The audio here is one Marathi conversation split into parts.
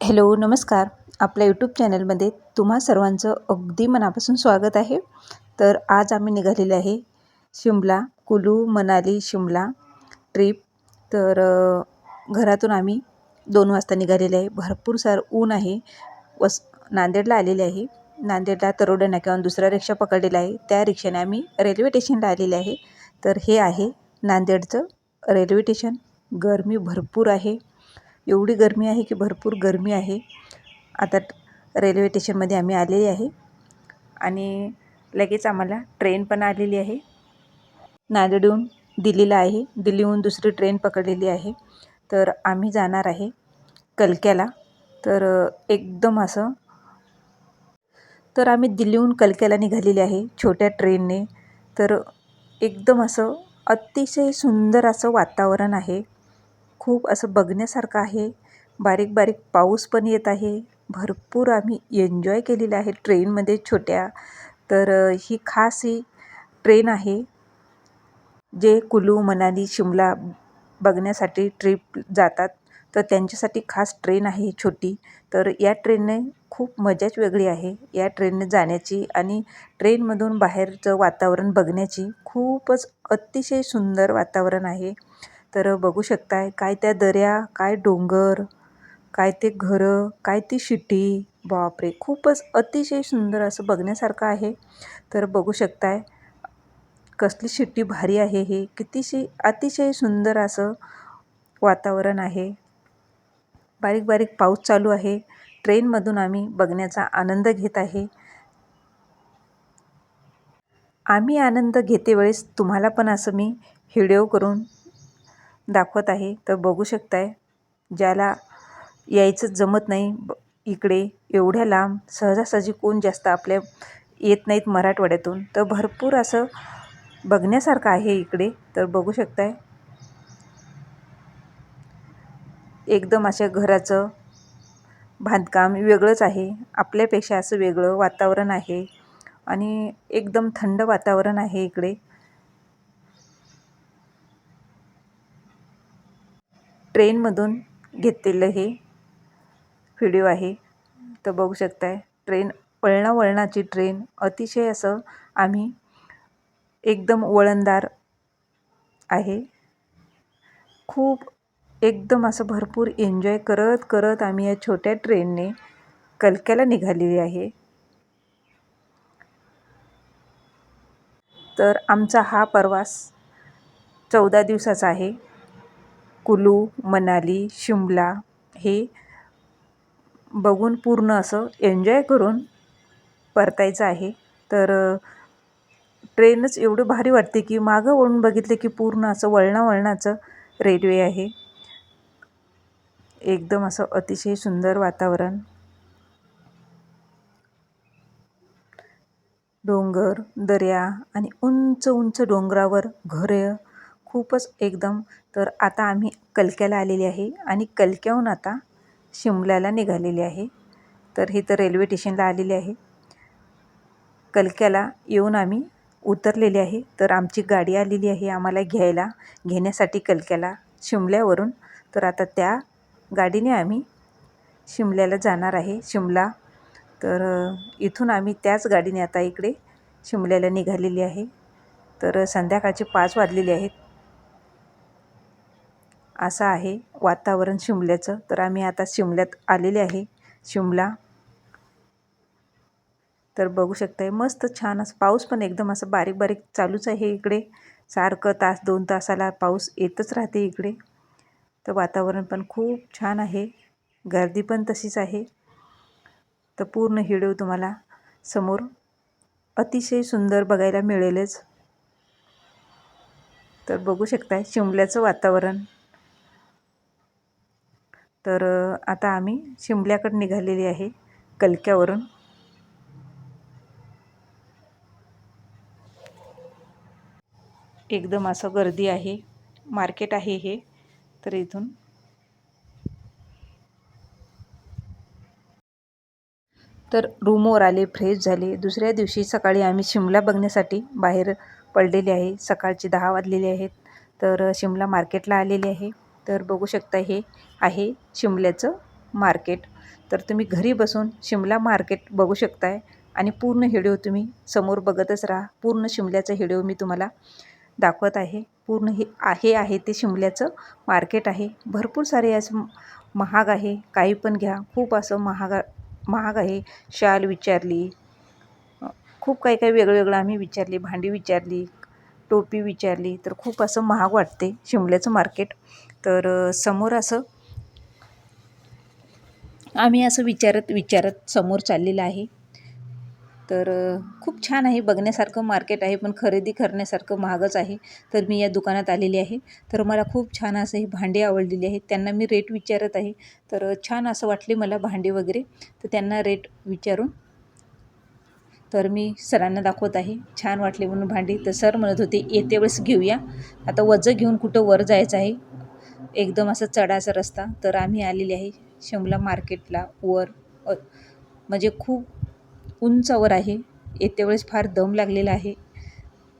हॅलो नमस्कार. आपल्या यूट्यूब चॅनलमध्ये तुम्हा सर्वांचं अगदी मनापासून स्वागत आहे. तर आज आम्ही निघालेले आहे शिमला कुलू मनाली शिमला ट्रिप तर घरातून आम्ही दोन वाजता निघालेले आहे. भरपूर सार ऊन आहे. वस नांदेडला आलेले आहे. नांदेडला तरोडे नाक्यावरून दुसरा रिक्षा पकडलेला आहे. त्या रिक्षाने आम्ही रेल्वे स्टेशनला आलेले आहे. तर हे आहे नांदेडचं रेल्वे स्टेशन. गरमी भरपूर आहे. एवढी गरमी आहे की भरपूर गरमी आहे. आता रेल्वे स्टेशनमध्ये आम्ही आलेले आहे. आणि लगेच आम्हाला ट्रेन पण आलेली आहे. नांदेडहून दिल्लीला आहे. दिल्लीहून दुसरी ट्रेन पकडलेली आहे. तर आम्ही जाणार आहे कलक्याला. तर एकदम असं तर आम्ही दिल्लीहून कलक्याला निघालेले आहे छोट्या ट्रेनने. तर एकदम असं अतिशय सुंदर असं वातावरण आहे. खूप असं बघण्यासारखं आहे. बारीक बारीक पाऊस पण येत आहे. भरपूर आम्ही एन्जॉय केलेलं आहे ट्रेनमध्ये छोट्या. तर ही खास ही ट्रेन आहे. जे कुलू मनाली शिमला बघण्यासाठी ट्रिप जातात. तर त्यांच्यासाठी खास ट्रेन आहे छोटी. तर या ट्रेनने खूप मजाच वेगळी आहे. या ट्रेनने जाण्याची आणि ट्रेनमधून बाहेरचं वातावरण बघण्याची खूपच अतिशय सुंदर वातावरण आहे. तर बघू शकताय काय त्या दऱ्या काय डोंगर काय ते घरं काय ती शिटी बापरे! खूपच अतिशय सुंदर असं बघण्यासारखं आहे. तर बघू शकताय कसली शिट्टी भारी आहे हे. कितीशी अतिशय सुंदर असं वातावरण आहे. बारीक बारीक पाऊस चालू आहे. ट्रेनमधून आम्ही बघण्याचा आनंद घेत आहे. आम्ही आनंद घेते वेळेस तुम्हाला पण असं मी व्हिडिओ करून दाखवत आहे. तर बघू शकताय ज्याला यायचं जमत नाही ब इकडे. एवढ्या लांब सहजासहजी कोण जास्त आपल्या येत नाहीत मराठवाड्यातून. तर भरपूर असं बघण्यासारखं आहे इकडे. तर बघू शकताय. एकदम अशा घराचं बांधकाम वेगळंच आहे. आपल्यापेक्षा असं वेगळं वातावरण आहे. आणि एकदम थंड वातावरण आहे इकडे. ट्रेनमधून घेतलेलं हे व्हिडिओ आहे. तर बघू शकताय ट्रेन वळणावळणाची ट्रेन. अतिशय असं आम्ही एकदम वळणदार आहे. खूप एकदम असं भरपूर एन्जॉय करत करत आम्ही या छोट्या ट्रेनने कलक्याला निघालेली आहे. तर आमचा हा प्रवास चौदा दिवसाचा आहे. कुलू मनाली शिमला हे बघून पूर्ण असं एन्जॉय करून परतायचं आहे. तर ट्रेनच एवढं भारी वाटते की मागं वळून बघितले की पूर्ण असं वळणा वळणाचं रेल्वे आहे. एकदम असं अतिशय सुंदर वातावरण. डोंगर दऱ्या आणि उंच उंच डोंगरावर घरं खूपच एकदम. तर आता आम्ही कलक्याला आलेली आहे आणि कलक्याहून आता शिमल्याला निघालेली आहे. तर हे तर रेल्वे स्टेशनला आलेली आहे. कलक्याला येऊन आम्ही उतरलेले आहे. तर आमची गाडी आलेली आहे आम्हाला घ्यायला घेण्यासाठी कलक्याला शिमल्यावरून. तर आता त्या गाडीने आम्ही शिमल्याला जाणार आहे शिमला. तर इथून आम्ही त्याच गाडीने आता इकडे शिमल्याला निघालेली आहे. तर संध्याकाळचे पाच वाजलेले आहेत. असं आहे. वातावरण शिमल्याचं. तर आम्ही आता शिमल्यात आलेले आहे. शिमला. तर बघू शकताय मस्त छान असं पाऊस पण एकदम असं बारीक बारीक चालूच आहे इकडे. सारखं तास दोन तासाला पाऊस येतच राहते इकडे. तर वातावरण पण खूप छान आहे. गर्दी पण तशीच आहे. तर पूर्ण व्हिडिओ तुम्हाला समोर अतिशय सुंदर बघायला मिळेलच. तर बघू शकताय शिमल्याचं वातावरण. तर आता आम्ही शिमल्याकडे निघालेली आहे कलक्यावरून. एकदम असं गर्दी आहे मार्केट आहे हे तर इथून. तर रूमवर आले फ्रेश झाले. दुसऱ्या दिवशी सकाळी आम्ही शिमला बघण्यासाठी बाहेर पडलेले आहे. सकाळचे दहा वाजलेले आहेत. तर शिमला मार्केटला आलेले आहे. तर बघू शकता हे आहे शिमल्याचं मार्केट. तर तुम्ही घरी बसून शिमला मार्केट बघू शकताय आणि पूर्ण हिडिओ तुम्ही समोर बघतच राहा. पूर्ण शिमल्याचा हिडिओ मी तुम्हाला दाखवत आहे. पूर्ण हे आहे आहे ते शिमल्याचं मार्केट आहे. भरपूर सारे असं महाग आहे. काही पण घ्या. खूप असं महाग महाग आहे. शाल विचारली खूप काही काही वेगळं वेगळं आम्ही विचारली भांडी विचारली टोपी विचारली तर खूप असं महाग वाटते शिमल्याचं मार्केट. तर समोर असं आम्ही असं विचारत विचारत समोर चाललेलं आहे. तर खूप छान आहे. बघण्यासारखं मार्केट आहे पण खरेदी करण्यासारखं महागच आहे. तर मी या दुकानात आलेली आहे. तर मला खूप छान असं हे भांडे आवडलेली आहेत. त्यांना मी रेट विचारत आहे. तर छान असं वाटले मला भांडे वगैरे. तर त्यांना रेट विचारून तर मी सरांना दाखवत आहे. छान वाटले म्हणून भांडी. तर सर म्हणत होते येते वेळेस घेऊया. आता वजं घेऊन कुठं वर जायचं आहे? एकदम असं चढाचा रस्ता. तर आम्ही आलेली आहे शिमला मार्केटला वर. म्हणजे खूप उंचावर आहे. येते वेळेस फार दम लागलेला आहे.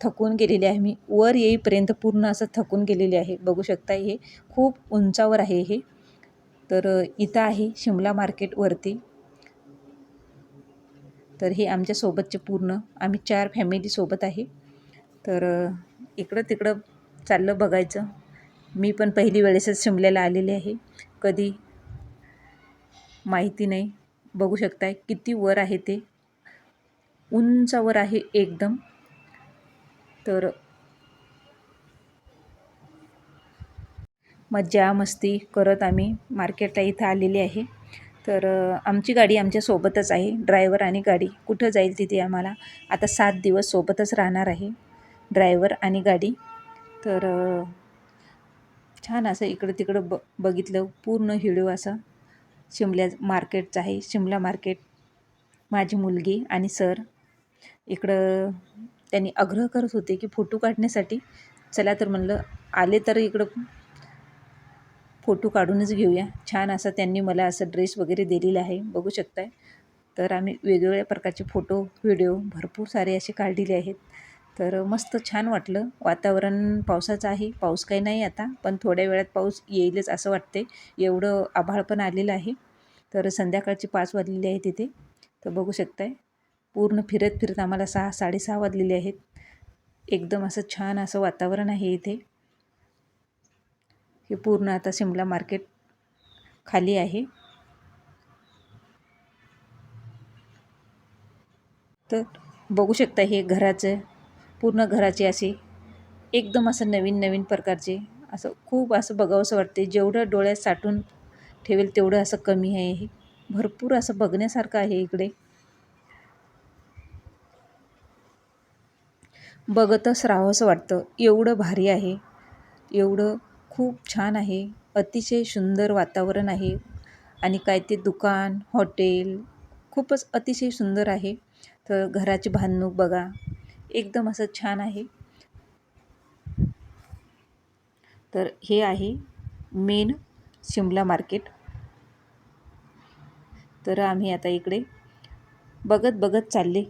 थकून गेलेले आहे मी. वर येईपर्यंत पूर्ण असं थकून गेलेले आहे. बघू शकता हे खूप उंचावर आहे हे. तर इथं आहे शिमला मार्केटवरती तर हे आमच्यासोबतचे पूर्ण. आम्ही चार फॅमिलीसोबत आहे. तर इकडं तिकडं चाललं बघायचं. मी पण पहिली वेळेसच शिमल्याला आलेले आहे. कधी माहिती नाही. बघू शकताय किती वर आहे ते. उंचावर आहे एकदम. तर मज्जा मस्ती करत आम्ही मार्केटला इथं आलेली आहे. तर आमची गाडी आमच्यासोबतच आहे. ड्रायव्हर आणि गाडी. कुठं जाईल तिथे आम्हाला आता सात दिवस सोबतच राहणार आहे. ड्रायव्हर आणि गाडी. तर छान असं इकडं तिकडं ब बघितलं. पूर्ण व्हिडिओ असा शिमल्या मार्केटचा आहे. शिमला मार्केट. माझी मुलगी आणि सर. इकडं त्यांनी आग्रह करत होते की फोटो काढण्यासाठी. चला तर म्हणलं आले तर इकडं फोटो काढूनच घेऊया. छान असं त्यांनी मला असं ड्रेस वगैरे दिलेला आहे. बघू शकताय. तर आम्ही वेगवेगळ्या प्रकारचे फोटो व्हिडिओ भरपूर सारे असे काढलेले आहेत. तर मस्त छान वाटलं. वातावरण पावसाचं आहे. पाऊस काही नाही आता पण थोड्या वेळात पाऊस येईलच असं वाटते एवढं आभाळ पण आलेलं आहे. तर संध्याकाळची पाच वाजलेली आहे तिथे तर बघू शकताय पूर्ण फिरत फिरत आम्हाला सहा साडेसहा वाजलेले आहेत. एकदम असं छान असं वातावरण आहे इथे. हे पूर्ण आता शिमला मार्केट खाली आहे. तर बघू शकता हे घराचं पूर्ण घराचे असे एकदम असं नवीन नवीन प्रकारचे असं खूप असं बघावंसं वाटते जेवढं डोळ्यात साठून ठेवेल तेवढं असं कमी आहे हे. भरपूर असं बघण्यासारखं आहे इकडे. बघतच राहावंसं वाटतं. एवढं भारी आहे. एवढं खूप छान आहे. अतिशय सुंदर वातावरण आहे. आणि काय ते दुकान हॉटेल खूपच अतिशय सुंदर आहे. तर घराची भांडणूक बघा. एकदम असं छान आहे. तर हे आहे मेन शिमला मार्केट. तर आम्ही आता इकडे बघत बघत चालले.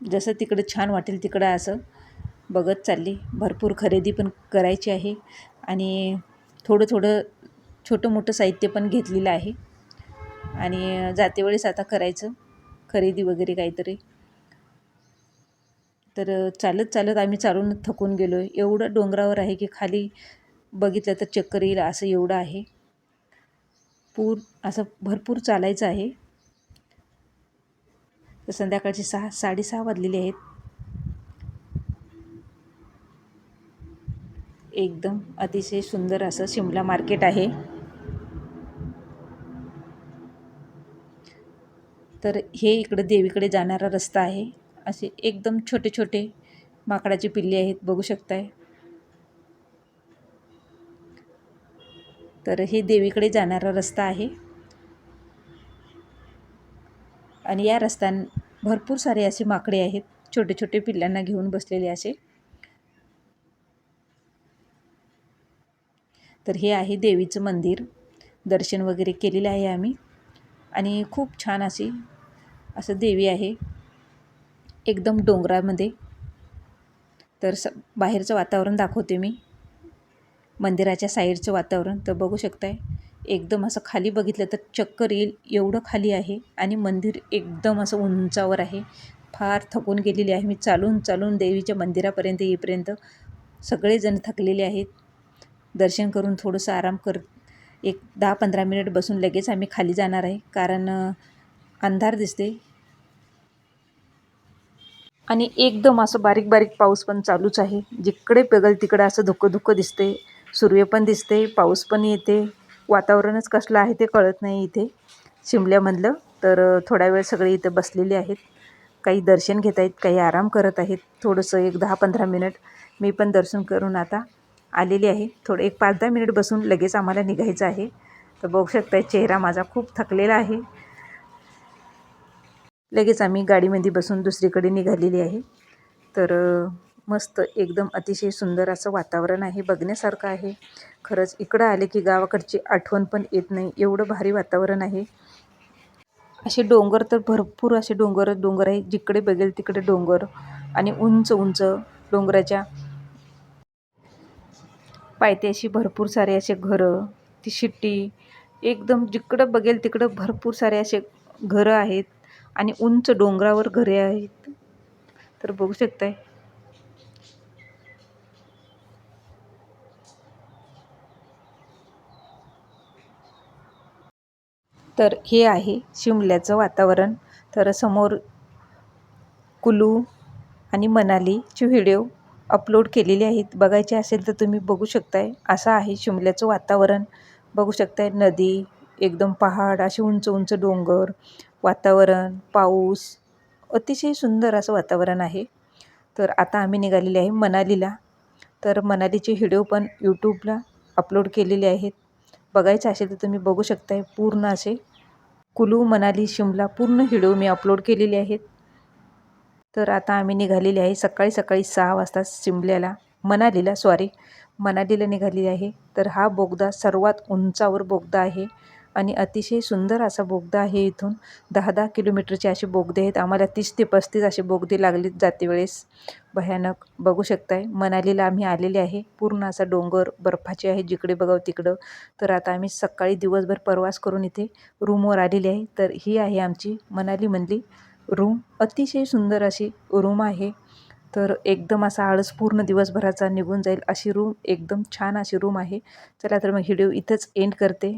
जसं तिकडं छान वाटेल तिकडं असं बघत चालले. भरपूर खरेदी पण करायची आहे आणि थोडं थोडं छोटं मोठं साहित्य पण घेतलेलं आहे. आणि जाते वेळेस आता करायचं. खरेदी वगैरे काहीतरी. तर चालत चालत आम्ही चालून थकून गेलो. आहे एवढं डोंगरावर आहे की खाली बघितलं तर चक्कर येईल असं एवढं आहे. पूर असं भरपूर चालायचं आहे. तर संध्याकाळची सहा साडेसहा वाजलेली आहेत. एकदम अतिशय सुंदर असं शिमला मार्केट आहे. तर हे इकडं देवीकडे जाणारा रस्ता आहे. असे एकदम छोटे छोटे माकडाचे पिल्ले आहेत बघू शकताय. तर हे देवीकडे जाणारा रस्ता आहे. आणि या रस्त्यान भरपूर सारे असे माकडे आहेत छोटे छोटे पिल्लांना घेऊन बसलेले असे. तर हे आहे देवीचं मंदिर. दर्शन वगैरे केलेलं आहे आम्ही. आणि खूप छान अशी असं देवी आहे. एकदम डोंगरामध्ये. तर स बाहेरचं वातावरण दाखवते मी. मंदिराच्या साईडचं वातावरण तर बघू शकताय. एकदम असं खाली बघितलं तर चक्कर येईल एवढं खाली आहे. आणि मंदिर एकदम असं उंचावर आहे. फार थकून गेलेली आहे मी. चालून चालून देवीच्या मंदिरापर्यंत येईपर्यंत सगळेजण थकलेले आहेत. दर्शन करून थोडंसं आराम कर एक दहा पंधरा मिनिट बसून लगेच आम्ही खाली जाणार आहे. कारण अंधार दिसते. आणि एकदम असं बारीक बारीक पाऊस पण चालूच आहे. जिकडे पेगल तिकडं असं धुकं धुकं दिसते सूर्य पण दिसते पाऊस पण येते वातावरणच कसलं आहे ते कळत नाही इथे. शिमल्यामधलं तर थोडा वेळ सगळे इथे बसलेले आहेत. काही दर्शन घेत आहेत काही आराम करत आहेत. थोडंसं एक दहा पंधरा मिनिट मी पण दर्शन करून आता आलेली आहे. थोडं एक पाच दहा मिनिट बसून लगेच आम्हाला निघायचं आहे. तर बघू शकताय चेहरा माझा खूप थकलेला आहे. लगेच आम्ही गाडीमध्ये बसून दुसरीकडे निघालेली आहे. तर मस्त एकदम अतिशय सुंदर असं वातावरण आहे बघण्यासारखं आहे. खरंच इकडं आले की गावाकडची आठवण पण येत नाही एवढं भारी वातावरण आहे. असे डोंगर तर भरपूर असे डोंगर डोंगर आहे. जिकडे बघेल तिकडे डोंगर आणि उंच उंच डोंगराच्या पायथ्याशी भरपूर सारे असे घरं ती शिट्टी एकदम जिकडं बघेल तिकडं भरपूर सारे असे घरं आहेत. आणि उंच डोंगरावर घरे आहेत. तर बघू शकताय. तर हे आहे शिमल्याचं वातावरण. तर समोर कुलू आणि मनालीची व्हिडिओ अपलोड केलेली आहेत. बघायचे असेल तर तुम्ही बघू शकताय. असं आहे शिमल्याचं वातावरण. बघू शकताय नदी एकदम पहाड असे उंच उंच डोंगर वातावरण पाऊस अतिशय सुंदर असं वातावरण आहे. तर आता आम्ही निघालेले आहे मनालीला. तर मनालीचे व्हिडिओ पण यूट्यूबला अपलोड केलेले आहेत. बघायचं असेल तर तुम्ही बघू शकताय पूर्ण असे. कुलू मनाली शिमला पूर्ण व्हिडिओ मी अपलोड केलेले आहेत. तर आता आम्ही निघालेले आहे सकाळी सकाळी सहा वाजता शिमल्याला मनालीला सॉरी मनालीला निघालेली आहे. तर हा बोगदा सर्वात उंचावर बोगदा आहे. आणि अतिशय सुंदर असा बोगदा आहे इथून. दहा दहा किलोमीटरचे असे बोगदे आहेत. आम्हाला तीस ते पस्तीस असे बोगदे लागले जाते वेळेस भयानक. बघू शकताय. मनालीला आम्ही आलेले आहे. पूर्ण असा डोंगर बर्फाचे आहे जिकडे बघावं तिकडं. तर आता आम्ही सकाळी दिवसभर प्रवास करून इथे रूमवर आलेले आहे. तर ही आहे आमची मनालीमधली रूम. अतिशय सुंदर अशी रूम आहे. तर एकदम असा आळस पूर्ण दिवसभराचा निघून जाईल अशी रूम. एकदम छान अशी रूम आहे. चला तर मग व्हिडिओ इथंच एंड करते.